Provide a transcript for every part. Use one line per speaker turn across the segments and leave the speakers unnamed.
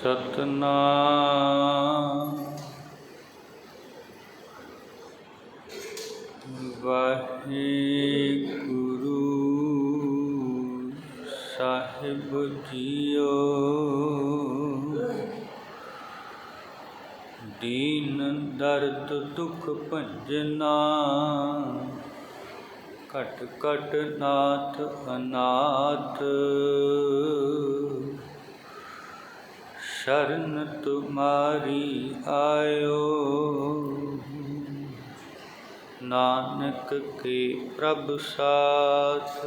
ਸਤਨਾਮ। ਵਾਹਿਗੁਰੂ ਸਾਹਿਬ JIO. ਦੀਨ ਦਰਦ ਦੁਖ ਭੰਜਨਾ। ਘਟ ਘਟ ਨਾਥ ਅਨਾਥ। ਸ਼ਰਨ ਤੁਮਾਰੀ ਆਇਓ। ਨਾਨਕ ਕੇ ਪ੍ਰਭ ਸਾਥ।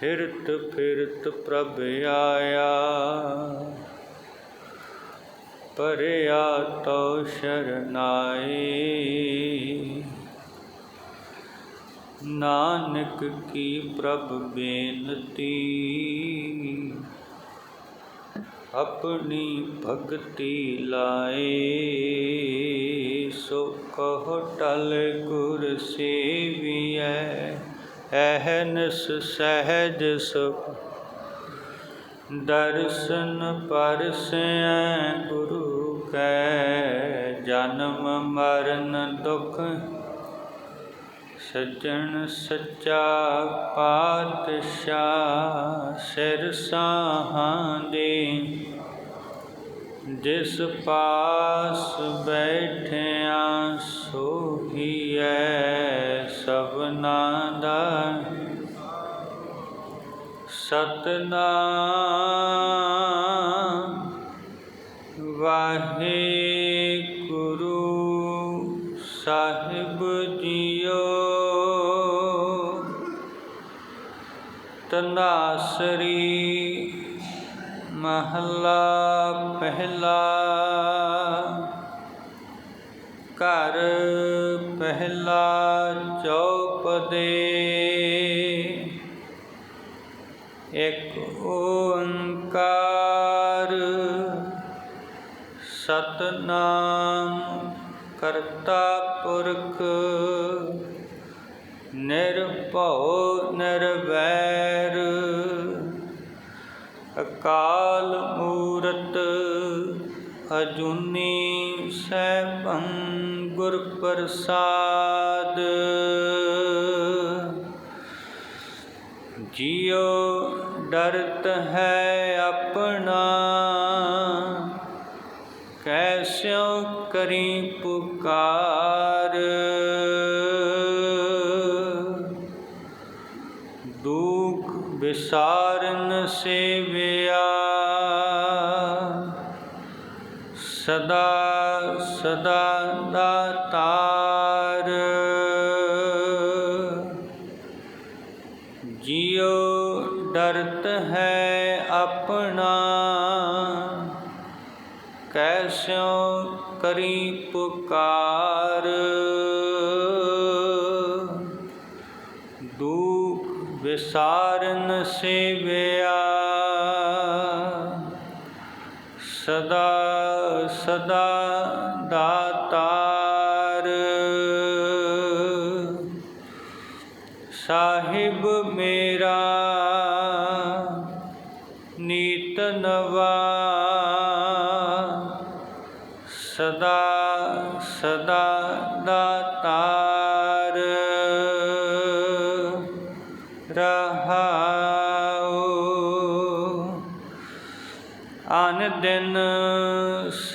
ਫਿਰਤ ਫਿਰਤ ਪ੍ਰਭ ਆਇਆ। ਪਰਿਆ ਤੋ ਸ਼ਰਨਾਏ। ਨਾਨਕ ਕੀ ਪ੍ਰਭ ਬੇਨਤੀ। ਆਪਣੀ ਭਗਤੀ ਲਾਏ ਸੋ ਕਹੋ ਟਲ ਗੁਰ ਸੇਵੀਐ ਐਹਨਸ ਸਹਿਜ ਸੁਖ। ਦਰਸ਼ਨ ਪਰਸੈ ਗੁਰੂ ਕੈ, ਜਨਮ ਮਰਨ ਦੁਖ ਸੱਜਣ ਸੱਚਾ ਪਾਤਸ਼ਾਹ ਸਿਰ ਸਾਹਾਂ ਦੇ। ਜਿਸ ਪਾਸ ਬੈਠਿਆ ਸੋਹੀਐ ਸਭਨਾ ਦਾ। ਸਤਨਾਮ ਵਾਹਿਗੁਰੂ। ਤਨਾਸਰੀ ਮਹੱਲਾ ਪਹਿਲਾ। ਘਰ ਪਹਿਲਾ ਚੌਪਦੇ। ਇੱਕ ਓੰਕਾਰ ਸਤਨਾਮ ਕਰਤਾ ਪੁਰਖ। ਨਿਰਭਉ ਨਿਰਵੈਰ, ਅਕਾਲ ਮੂਰਤ ਅਜੂਨੀ ਸੈਭੰ ਗੁਰ ਪ੍ਰਸਾਦ। ਜਿਉ ਡਰਤ ਹੈ ਆਪਣਾ ਕੈਸਿਉ ਕਰੀ ਪੁਕਾਰ। ਵਿਸਾਰਨ ਸੇਵਿਆ। ਸਦਾ ਸਦਾ ਦਾਤਾਰ ਜਿਉ ਡਰਤ ਹੈ ਆਪਣਾ ਕੈਸਿਉ ਕਰੀ ਪੁਕਾਰ। ਦੁਖ ਵਿਸਾਰਨ ਸੇਵਿਆ। ਸਦਾ ਸਦਾ ਦਾਤਾਰ। ਸਾਹਿਬ ਮੇਰਾ ਨੀਤ ਨਵਾ। ਸਦਾ ਸਦਾ ਦਾਤਾਰ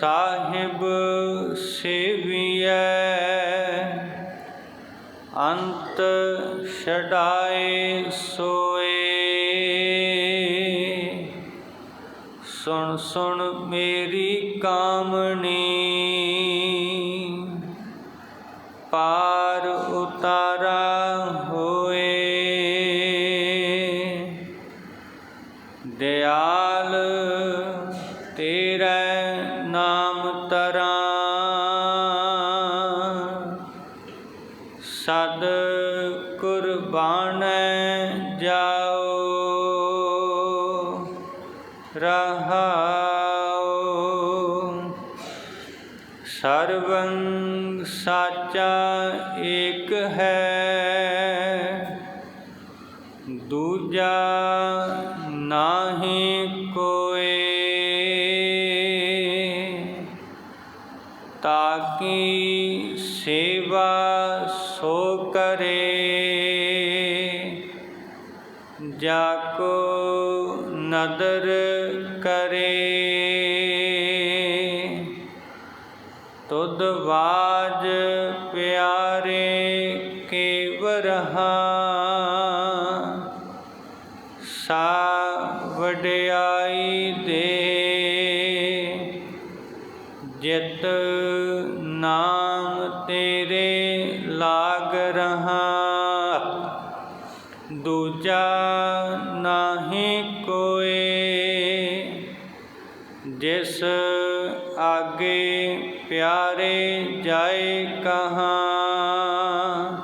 ਸਾਹਿਬ ਸੇਵੀਐ ਅੰਤ ਛਡਾਏ ਸੋਏ। ਸੁਣ ਸੁਣ ਮੇਰੀ ਕਾਮਣੀ ਪਾਰ ਉਤਾਰਾ ਹੋਏ। ਦਿਆਲ ਤੇ ਰਹਾਉ। ਸਰਵੰ ਸਾਚਾ ਏਕ ਹੈ। ਦੂਜਾ ਨਾਹੀ ਕੋਏ। ਤਾਕੀ ਸੇਵਾ ਸੋ ਕਰੇ। ਜਾ ਕੋ ਨਦਰ ਕਰੇ। ਤੁਧ ਬਾਜ ਪਿਆਰੇ ਕੇਵਰਹਾ ਸਾ ਵਡਿਆਈ ਦੇ। ਜਿਤ ਨਾਮ ਤੇਰੇ ਲਾਗ ਰਹਾ। ਜਿਸ ਆਗੇ ਪਿਆਰੇ ਜਾਏ ਕਹਾਂ,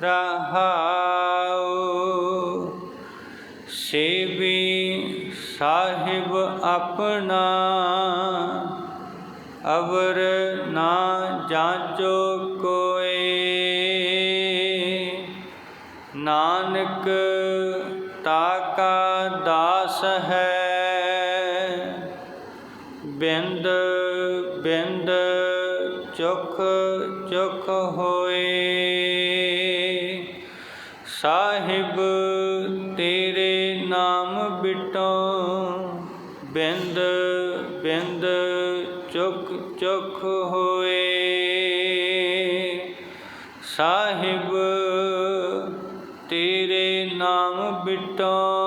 ਰਹਾਉ। ਸੇਵੀ ਸਾਹਿਬ ਆਪਣਾ, ਅਵਰ ਨਾ ਜਾਂਚੋ ਕੋਏ। ਨਾਨਕ ਤਾਕਾ ਦਾਸ ਹੈ ਸਾਹਿਬ ਤੇਰੇ ਨਾਮ ਬਿਟੋ। ਬਿੰਦ ਬਿੰਦ ਚੁਕ ਚੁਕ ਹੋਏ। ਸਾਹਿਬ ਤੇਰੇ ਨਾਮ ਬਿਟੋ।